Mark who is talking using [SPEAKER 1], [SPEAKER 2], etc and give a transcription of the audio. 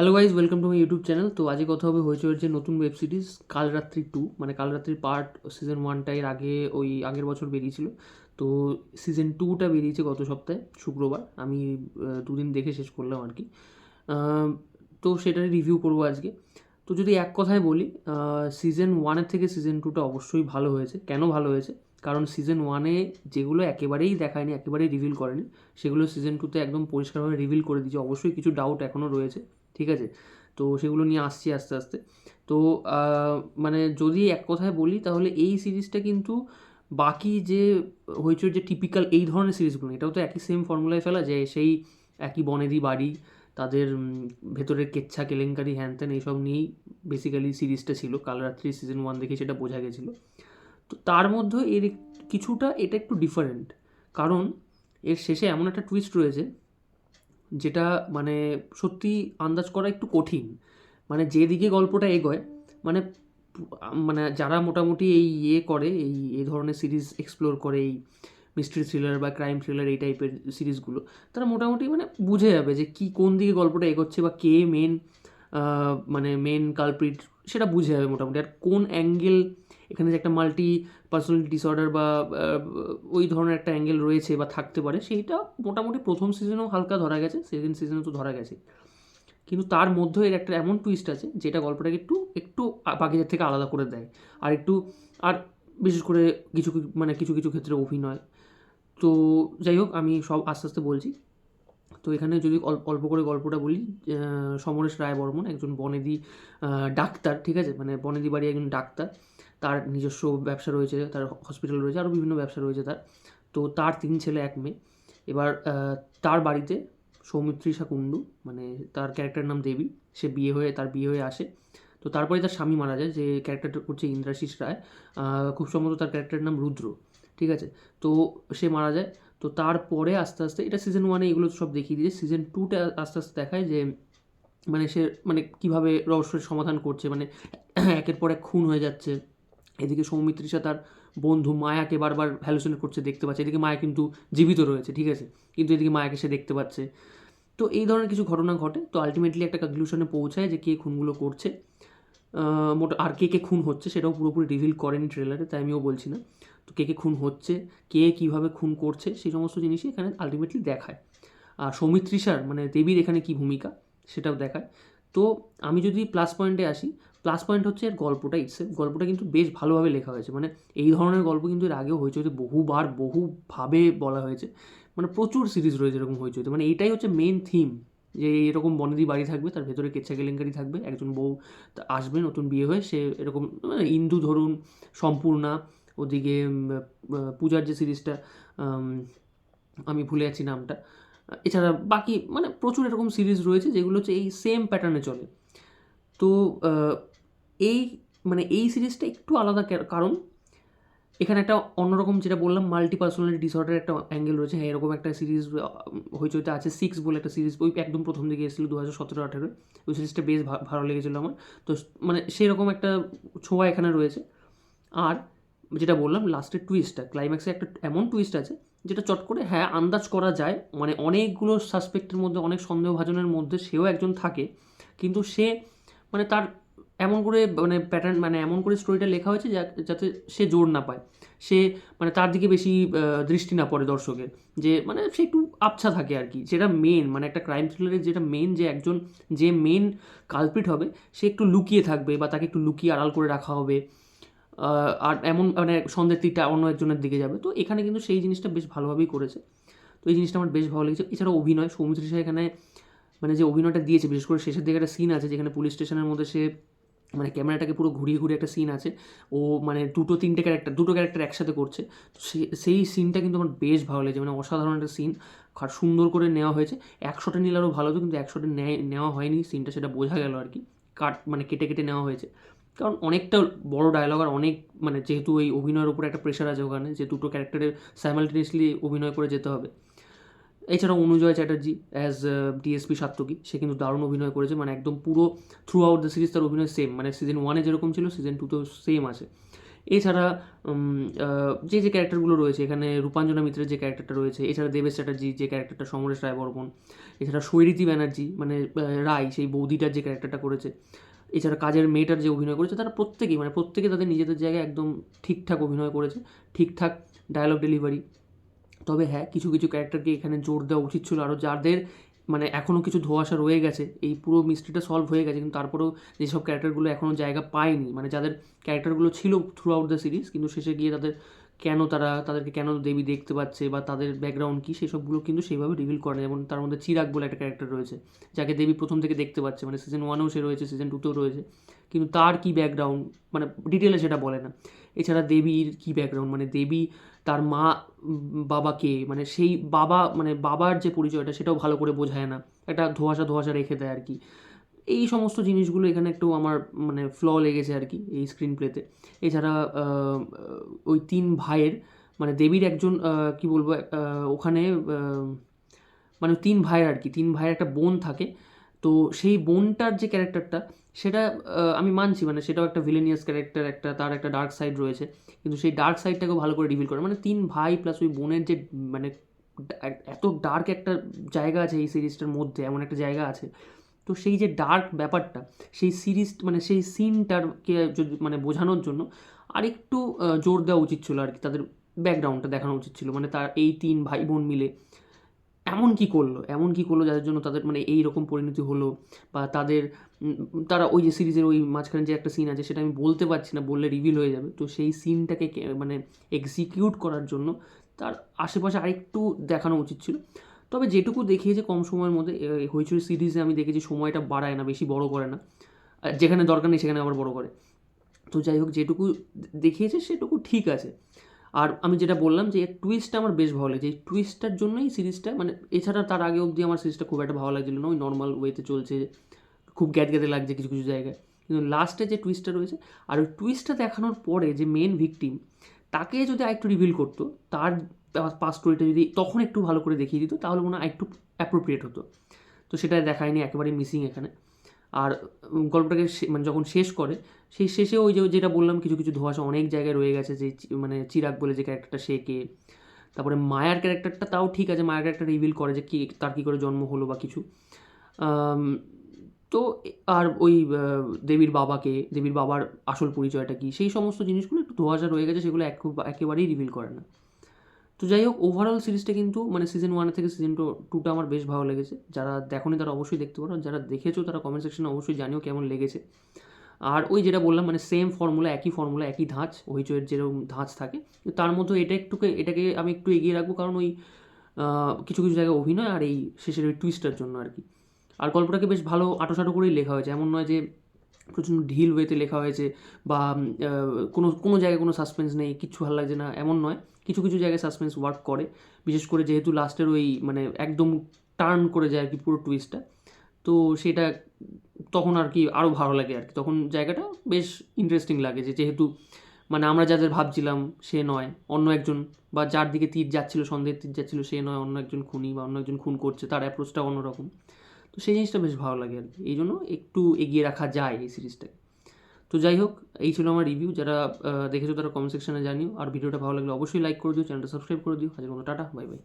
[SPEAKER 1] Hello guys welcome to my YouTube channel তো আজকে কথা হবে হয়েছে যে নতুন ওয়েব সিরিজ কাল রাত্রি টু মানে কাল রাত্রির পার্ট সিজন ওয়ানটা এর আগে ওই আগের বছর বেরিয়েছিল। তো সিজন টুটা বেরিয়েছে গত সপ্তাহে, শুক্রবার। আমি দুদিন দেখে শেষ করলাম আর কি তো সেটার রিভিউ করব আজকে। তো যদি এক কথায় বলি সিজন ওয়ানের থেকে সিজন টুটা অবশ্যই ভালো হয়েছে। কেন ভালো হয়েছে? কারণ সিজন ওয়ানে যেগুলো একেবারেই দেখায়নি, একেবারেই রিভিল করেনি, সেগুলো সিজন টুতে একদম পরিষ্কারভাবে রিভিল করে দিয়েছে। অবশ্যই কিছু ডাউট এখনও রয়েছে। ঠিক আছে? তো সেগুলো নিয়ে আসছি আস্তে আস্তে। তো মানে যদি এক কথায় বলি তাহলে এই সিরিজটা কিন্তু বাকি যে হয়েছে যে টিপিক্যাল এই ধরনের সিরিজগুলো, এটাও তো একই সেম ফর্মুলায় ফেলা যে সেই একই বনেদি বাড়ি, তাদের ভেতরের কেচ্ছা, কেলেঙ্কারি হ্যান ত্যান এইসব নিয়েই বেসিক্যালি সিরিজটা ছিল। কাল রাত্রি সিজন ওয়ান দেখে সেটা বোঝা গেছিল। তো তার মধ্যে এর কিছুটা এটা একটু ডিফারেন্ট কারণ এর শেষে এমন একটা টুইস্ট রয়েছে যেটা মানে সত্যি আন্দাজ করা একটু কঠিন। মানে যেদিকে গল্পটা এগোয় মানে মানে যারা মোটামুটি এই ইয়ে করে, এই এ ধরনের সিরিজ এক্সপ্লোর করে, এই মিস্ট্রি থ্রিলার বা ক্রাইম থ্রিলার এই টাইপের সিরিজগুলো, তারা মোটামুটি মানে বুঝে যাবে যে কি কোন দিকে গল্পটা এগোচ্ছে বা কে মেন মানে মেন কালপ্রিট সেটা বুঝে যাবে মোটামুটি। আর কোন অ্যাঙ্গেল এখানে যে একটা মাল্টি পার্সোনালিটি ডিসঅর্ডার বা ওই ধরনের একটা অ্যাঙ্গেল রয়েছে বা থাকতে পারে, সেইটা মোটামুটি প্রথম সিজনেও হালকা ধরা গেছে সেকেন্ড সিজনে তো ধরা গেছে। কিন্তু তার মধ্যে এর একটা এমন টুইস্ট আছে, যেটা গল্পটাকে একটু একটু বাকিদের থেকে আলাদা করে দেয়। আর একটু, আর বিশেষ করে কিছু মানে কিছু কিছু ক্ষেত্রে অভিনয়। তো যাই হোক, আমি সব আস্তে আস্তে বলছি। তো এখানে যদি অল- অল্প করে গল্পটা বলি সমরেশ রায় বর্মন একজন বনেদি ডাক্তার, ঠিক আছে? মানে বনেদি বাড়ি একজন ডাক্তার। তার নিজস্ব ব্যবসা রয়েছে, তার হসপিটাল রয়েছে, আরও বিভিন্ন ব্যবসা রয়েছে তার। তো তার তিন ছেলে, এক মেয়ে। এবার তার বাড়িতে সৌমিত্রিষা কুণ্ডু মানে তার ক্যারেক্টার নাম দেবী। সে বিয়ে হয়ে, তার বিয়ে হয়ে আসে। তো তারপরে তার স্বামী মারা যায়, যে ক্যারেক্টারটা করছে ইন্দ্রাশিস রায়। খুব সম্ভবত তার ক্যারেক্টারের নাম রুদ্র, ঠিক আছে? তো সে মারা যায়। তো তারপরে আস্তে আস্তে, এটা সিজন ওয়ানে এগুলো সব দেখিয়ে দিয়েছে। সিজন টুতে আস্তে আস্তে দেখায় যে মানে সে মানে কীভাবে রহস্যের সমাধান করছে মানে একের পর এক খুন হয়ে যাচ্ছে। এদিকে সৌমিত্রিষা তার বন্ধু মায়াকে বারবার হ্যালুসিনেট করছে, দেখতে পাচ্ছে। এদিকে মায়া কিন্তু জীবিত রয়েছে, ঠিক আছে? কিন্তু এদিকে মায়াকে সে দেখতে পাচ্ছে। তো এই ধরনের কিছু ঘটনা ঘটে। তো আলটিমেটলি একটা কনক্লুশনে পৌঁছায় যে কে খুনগুলো করছে। মোটা আর কে কে খুন হচ্ছে সেটাও পুরোপুরি রিভিল করেনি ট্রেলারে তাই আমিও বলছি না। তো কে কে খুন হচ্ছে, কে কীভাবে খুন করছে, সেই সমস্ত জিনিসই এখানে আলটিমেটলি দেখায়। আর সৌমিত্রিষার মানে দেবীর এখানে কি ভূমিকা, সেটাও দেখায়। তো আমি যদি প্লাস পয়েন্টে আসি প্লাস পয়েন্ট হচ্ছে এর গল্পটা ইটসে গল্পটা কিন্তু বেশ ভালোভাবে লেখা হয়েছে। মানে এই ধরনের গল্প কিন্তু এর আগেও হয়েছে হয়েছে বহুবার, বহুভাবে বলা হয়েছে। মানে প্রচুর সিরিজ রয়েছে এরকম হয়েছে। মানে এটাই হচ্ছে মেন থিম যে এরকম বনেদি বাড়ি থাকবে, তার ভেতরে কেচ্ছা কেলেঙ্কারি থাকবে, একজন বউ আসবে নতুন বিয়ে হয়ে, সে এরকম মানে ইন্দু ধরুন, সম্পূর্ণা, ওদিকে পূজার যে সিরিজটা আমি ভুলে যাচ্ছি নামটা। এছাড়া বাকি মানে প্রচুর এরকম সিরিজ রয়েছে, যেগুলো হচ্ছে এই সেম প্যাটার্নে চলে। তো এই মানে এই সিরিজটা একটু আলাদা কারণ এখানে একটা অন্যরকম যেটা বললাম মাল্টি পার্সোনালিটি ডিসঅর্ডার একটা অ্যাঙ্গেল রয়েছে। হ্যাঁ এরকম একটা সিরিজ হইচইতে আছে। সিক্স বলে একটা সিরিজ, ওই একদম প্রথম দিকে এসেছিল দু হাজার সতেরো আঠেরো ওই সিরিজটা বেশ ভালো লেগেছিলো আমার। তো মানে সেরকম একটা ছোঁয়া এখানে রয়েছে। আর যেটা বললাম লাস্টের টুইস্টটা ক্লাইম্যাক্সে একটা এমন টুইস্ট আছে, যেটা চট করে হ্যাঁ আন্দাজ করা যায়। মানে অনেকগুলো সাসপেক্টের মধ্যে, অনেক সন্দেহভাজনের মধ্যে সেও একজন থাকে। কিন্তু সে মানে তার এমন করে মানে প্যাটার্ন মানে এমন করে স্টোরিটা লেখা হয়েছে যাতে সে জোর না পায়। সে মানে তার দিকে বেশি দৃষ্টি না পড়ে দর্শকের। যে মানে সে একটু আবছা থাকে আর কি। যেটা মেন মানে একটা ক্রাইম থ্রিলারের যেটা মেন যে একজন, যে মেন কালপ্রিট হবে, সে একটু লুকিয়ে থাকবে বা তাকে একটু লুকিয়ে আড়াল করে রাখা হবে। আর এমন মানে সন্দেহের তীরটা অন্য একজনের দিকে যাবে। তো এখানে কিন্তু সেই জিনিসটা বেশ ভালোভাবেই করেছে। তো এই জিনিসটা আমার বেশ ভালো লেগেছে। এছাড়াও অভিনয় সৌমিত্রিষা এখানে মানে যে অভিনয়টা দিয়েছে, বিশেষ করে শেষের দিকে একটা সিন আছে যেখানে পুলিশ স্টেশনের মধ্যে সে মানে ক্যামেরাটাকে পুরো ঘুরিয়ে ঘুরিয়ে একটা সিন আছে। ও মানে দুটো, তিনটে ক্যারেক্টার দুটো ক্যারেক্টার একসাথে করছে। তো সেই সিনটা কিন্তু আমার বেশ ভালো লেগেছে। মানে অসাধারণ একটা সিন আর সুন্দর করে নেওয়া হয়েছে। একশোটা নিলে আরও ভালো হতো, কিন্তু একশোটা নেয়, নেওয়া হয়নি। সিনটা সেটা বোঝা গেল আর কি। কাট মানে কেটে কেটে নেওয়া হয়েছে। কারণ অনেকটা বড় ডায়লগ আর অনেক মানে যেহেতু এই অভিনয়ের উপরে একটা প্রেশার আছে ওখানে, যে দুটো ক্যারেক্টারের সাইমালটেনিয়াসলি অভিনয় করে যেতে হবে। এছাড়াও অনুজয় চ্যাটার্জি অ্যাজ ডিএসপি সাত্তকী সে কিন্তু দারুণ অভিনয় করেছে মানে একদম পুরো থ্রু আউট দ্য সিরিজ তার অভিনয় সেম মানে সিজন ওয়ানে যেরকম ছিল সিজন টু তো সেম আছে। এছাড়া যে যে ক্যারেক্টারগুলো রয়েছে, এখানে রূপাঞ্জনা মিত্রের যে ক্যারেক্টারটা রয়েছে, এছাড়া দেবেশ চ্যাটার্জি যে ক্যারেক্টারটা সমরেশ রায়বর্মন, এছাড়া সৈরীতি ব্যানার্জি মানে রায়, সেই বৌদিটার যে ক্যারেক্টারটা করেছে, এছাড়া কাজের মেয়েটার যে অভিনয় করেছে, তারা প্রত্যেকেই মানে প্রত্যেকে তাদের নিজেদের জায়গায় একদম ঠিকঠাক অভিনয় করেছে, ঠিকঠাক ডায়লগ ডেলিভারি তবে হ্যাঁ কিছু কিছু ক্যারেক্টারকে এখানে জোর দেওয়া উচিত ছিল। আরও যাদের মানে এখনও কিছু ধোঁয়াশা রয়ে গেছে, এই পুরো মিস্ট্রিটা সলভ হয়ে গেছে, কিন্তু তারপরেও যেসব ক্যারেক্টারগুলো এখনও জায়গা পায়নি মানে যাদের ক্যারেক্টারগুলো ছিল থ্রু আউট দ্য সিরিজ কিন্তু শেষে গিয়ে তাদের কেন তারা, তাদেরকে কেন দেবী দেখতে পাচ্ছে বা তাদের ব্যাকগ্রাউন্ড কী, সেসবগুলো কিন্তু সেইভাবে রিভিল করে না যেমন তার মধ্যে চিরাগ বলে একটা ক্যারেক্টার রয়েছে, যাকে দেবী প্রথম থেকে দেখতে পাচ্ছে মানে সিজন ওয়ানেও সে রয়েছে সিজন টুতেও রয়েছে, কিন্তু তার কী ব্যাকগ্রাউন্ড মানে ডিটেলে সেটা বলে না। এছাড়া দেবীর কী ব্যাকগ্রাউন্ড মানে দেবী তার মা বাবাকে মানে সেই বাবা মানে বাবার যে পরিচয়টা সেটাও ভালো করে বোঝায় না। একটা ধোঁয়াশা ধোঁয়াশা রেখে দেয় আর কি। এই সমস্ত জিনিসগুলো এখানে একটু আমার মানে ফ্ল লেগেছে আর কি এই স্ক্রিন প্লেতে এছাড়া ওই তিন ভাইয়ের মানে দেবীর একজন কি বলব ওখানে মানে তিন ভাইয়ের আর কি, তিন ভাইয়ের একটা বোন থাকে। তো সেই বোনটার যে ক্যারেক্টারটা, সেটা আমি মানছি মানে সেটাও একটা ভিলেনিয়াস ক্যারেক্টার একটা, তার একটা ডার্ক সাইড রয়েছে। কিন্তু সেই ডার্ক সাইডটাকেও ভালো করে রিভিল করে। মানে তিন ভাই প্লাস ওই বোনের যে মানে এত ডার্ক একটা জায়গা আছে এই সিরিজটার মধ্যে, এমন একটা জায়গা আছে। তো সেই যে ডার্ক ব্যাপারটা, সেই সিরিজ মানে সেই সিনটারকে যদি মানে বোঝানোর জন্য আরেকটু জোর দেওয়া উচিত ছিল আর কি। তাদের ব্যাকগ্রাউন্ডটা দেখানো উচিত ছিল। মানে তার এই তিন ভাই বোন মিলে এমন কি করল? এমন কি করল যাদের জন্য তাদের মানে এই রকম পরিণতি হলো? বা তাদের তারা ওই যে সিরিজের ওই মাঝখানে যে একটা সিন আছে সেটা আমি বলতে পারছি না বললে রিভিল হয়ে যাবে। তো সেই সিনটাকে মানে এক্সিকিউট করার জন্য তার আশেপাশে আরেকটু দেখানো উচিত ছিল। তবে যেটুকু দেখিয়েছে কম সময়ের মধ্যে এ, হইচই সিরিজে আমি দেখেছি সময়টা বাড়ায় না বেশি বড় করে না। যেখানে দরকার নেই সেখানে আবার বড় করে। তো যাই হোক যেটুকু দেখিয়েছে সেটুকু ঠিক আছে। আর আমি যেটা বললাম যে এর টুইস্টটা আমার বেশ ভালো লাগছে। এই টুইস্টটার জন্যই সিরিজটা মানে এছাড়া তার আগে অবধি আমার সিরিজটা খুব একটা ভালো লাগছিল না। ওই নর্মাল ওয়েতে চলছে, খুব গ্যাদ গ্যাদে লাগছে কিছু কিছু জায়গায়। কিন্তু লাস্টে যে টুইস্টটা রয়েছে, আর ওই টুইস্টটা দেখানোর পরে যে মেন ভিকটিম তাকে যদি আরেকটু রিভিল করতো, তার পাস স্টোরিটা যদি তখন একটু ভালো করে দেখিয়ে দিত, তাহলে মনে হয় একটু অ্যাপ্রোপ্রিয়েট হতো। তো সেটা দেখায়নি একেবারে মিসিং এখানে। আর গল্পটাকে মানে যখন শেষ করে, সেই শেষে ওই যে, যেটা বললাম, কিছু কিছু ধোঁয়াশা অনেক জায়গায় রয়ে গেছে যে মানে চিরাগ বলে যে ক্যারেক্টারটা সে কে। তারপরে মায়ার ক্যারেক্টারটা তাও ঠিক আছে, মায়ার ক্যারেক্টার রিভিল করে যে কি, তার কী করে জন্ম হলো বা কিছু। তো আর ওই দেবীর বাবাকে, দেবীর বাবার আসল পরিচয়টা কি? সেই সমস্ত জিনিসগুলো একটু ধোঁয়াশা রয়ে গেছে, সেগুলো এক- একেবারেই রিভিল করে না। তো যাই হোক ওভারঅল সিরিজটা কিন্তু মানে সিজন ওয়ান থেকে সিজন টু টুটা আমার বেশ ভালো লেগেছে। যারা দেখোনি তারা অবশ্যই দেখতে পারো। যারা দেখেছ তারা কমেন্ট সেকশনে অবশ্যই জানিও কেমন লেগেছে। আর ওই যেটা বললাম মানে সেম ফর্মুলা একই ফর্মুলা একই ধাঁচ ওই হইচয়ের যেরকম ধাঁচ থাকে, তার মধ্যে এটা একটুকে, এটাকে আমি একটু এগিয়ে রাখব কারণ ওই কিছু কিছু জায়গায় অভিনয় আর এই শেষের ওই টুইস্টার জন্য আর কি। আর গল্পটাকে বেশ ভালো আটোসাটো করেই লেখা হয়েছে। এমন নয় যে প্রচণ্ড ঢিল ওয়েতে লেখা হয়েছে বা কোনো কোনো জায়গায় কোনো সাসপেন্স নেই, কিচ্ছু ভালো লাগছে না, এমন নয়। কিছু কিছু জায়গায় সাসপেন্স ওয়ার্ক করে। বিশেষ করে যেহেতু লাস্টের ওই মানে একদম টার্ন করে যায় আর কি পুরো টুইস্টটা তো সেটা তখন আর কি আরও ভালো লাগে আর কি তখন জায়গাটা বেশ ইন্টারেস্টিং লাগে যে যেহেতু মানে আমরা যাদের ভাবছিলাম সে নয়, অন্য একজন বা যার দিকে তীর যাচ্ছিল, সন্দেহের তীর যাচ্ছিল, সে নয়, অন্য একজন খুনি বা অন্য একজন খুন করছে, তার অ্যাপ্রোচটা অন্যরকম। তো সেই জিনিসটা বেশ ভালো লাগে আর কি এই জন্য একটু এগিয়ে রাখা যায় এই সিরিজটাকে তো যাই হোক, এই ছিল আমার রিভিউ যারা দেখেছ তারা কমেন্ট সেকশনে জানিও। আর ভিডিওটা ভালো লাগলে অবশ্যই লাইক করে দিও চ্যানেলটা সাবস্ক্রাইব করে দিও। হাজার কোনো টাটা বাই বাই